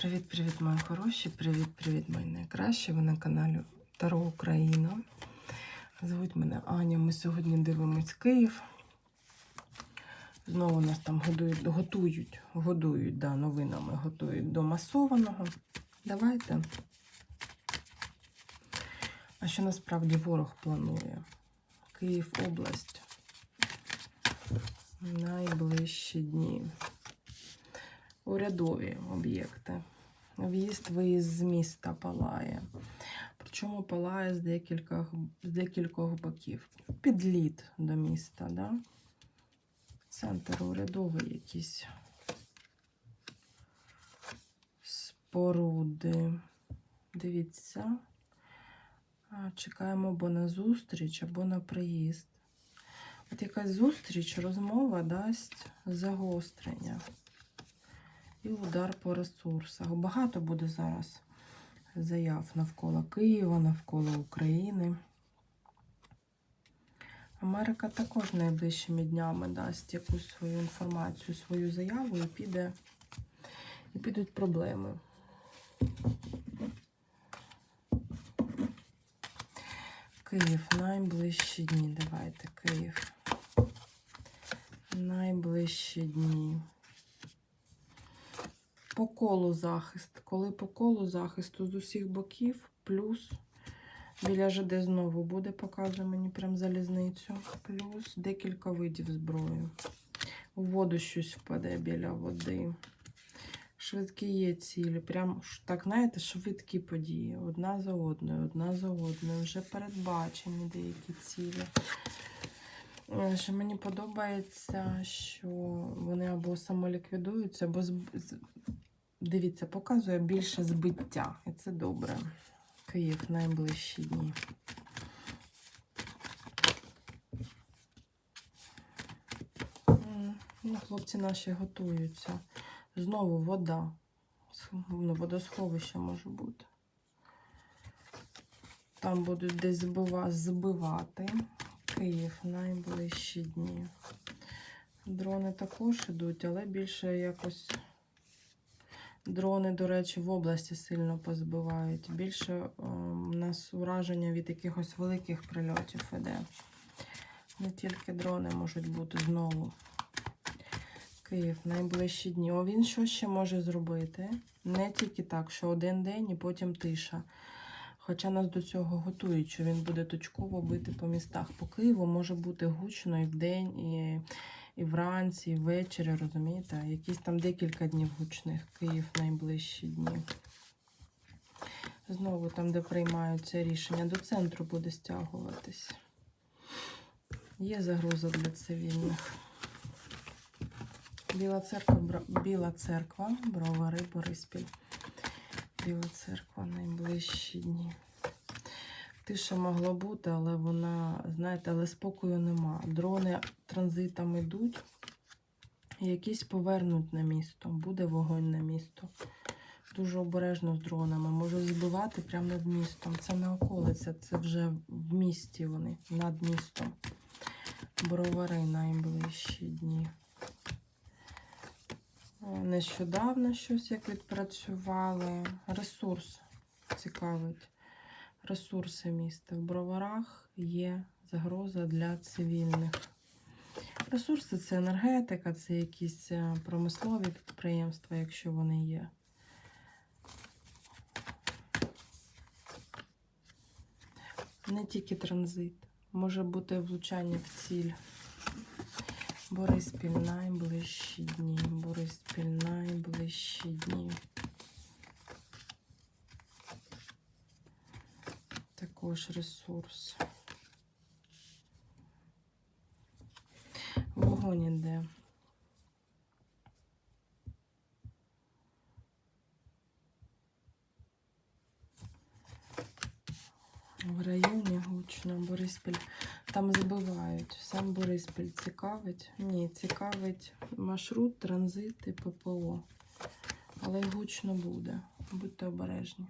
Привіт-привіт, мої хороші! Привіт-привіт, мої найкращі. Ви на каналі Таро Україна. Звуть мене Аня. Ми сьогодні дивимось Київ. Знову нас там годують, готують, годують, да, новинами готують до масованого. Давайте. А що насправді ворог планує? Київ область. Найближчі дні. Урядові об'єкти. В'їзд, виїзд з міста палає. Причому палає з декількох, з декількох боків. Підліт до міста, да? Центр урядовий якісь споруди. Дивіться. Чекаємо або на зустріч, або на приїзд. От якась зустріч, розмова дасть загострення. І удар по ресурсах. Багато буде зараз заяв навколо Києва, навколо України. Америка також найближчими днями дасть якусь свою інформацію, свою заяву і піде, і підуть проблеми. Київ, найближчі дні. Давайте, Київ. Найближчі дні. По колу захист. Коли по колу захисту з усіх боків, плюс біля ЖД знову буде, показує мені прям залізницю. Плюс декілька видів зброї. У воду щось впаде біля води. Швидкі є цілі. Прям так, знаєте, швидкі події. Одна за одною, одна за одною. Вже передбачені деякі цілі. Е, Що мені подобається, що вони або самоліквідуються, або зб- дивіться, показує більше збиття. І це добре. Київ найближчі дні. Ну, хлопці наші готуються. Знову вода. Ну, водосховище може бути. Там будуть десь збива, збивати. Київ найближчі дні. Дрони також ідуть, але більше якось дрони, до речі, в області сильно позбивають. Більше е, у нас ураження від якихось великих прильотів іде. Не тільки дрони можуть бути знову. Київ найближчі дні. О, він що ще може зробити? Не тільки так, що один день і потім тиша. Хоча нас до цього готують, що він буде точково бити по містах. По Києву може бути гучно і вдень, і, і вранці, і ввечері, розумієте? Якісь там декілька днів гучних. Київ найближчі дні. Знову там, де приймаються рішення, до центру буде стягуватись. Є загроза для цивільних. Біла церква, Бра- Біла церква, Бровари, Бориспіль. Біла церква найближчі дні. Тиша могла бути, але вона, знаєте, але спокою нема. Дрони транзитом йдуть, якісь повернуть на місто. Буде вогонь на місто. Дуже обережно з дронами. Можуть збивати прямо над містом. Це не околиця, це вже в місті вони, над містом. Бровари найближчі дні. Нещодавно щось як відпрацювали. Ресурс цікавить. Ресурси міста. В броварах є загроза для цивільних. Ресурси це енергетика, це якісь е, промислові підприємства, якщо вони є. Не тільки транзит. Може бути влучання в ціль. Бориспіль найближчі дні. Бориспіль найближчі дні. Також ресурс. Вогонь іде. В районі гучно Бориспіль. Там забивають. Сам Бориспіль цікавить. Ні, цікавить маршрут, транзит і ППО. Але гучно буде. Будьте обережні.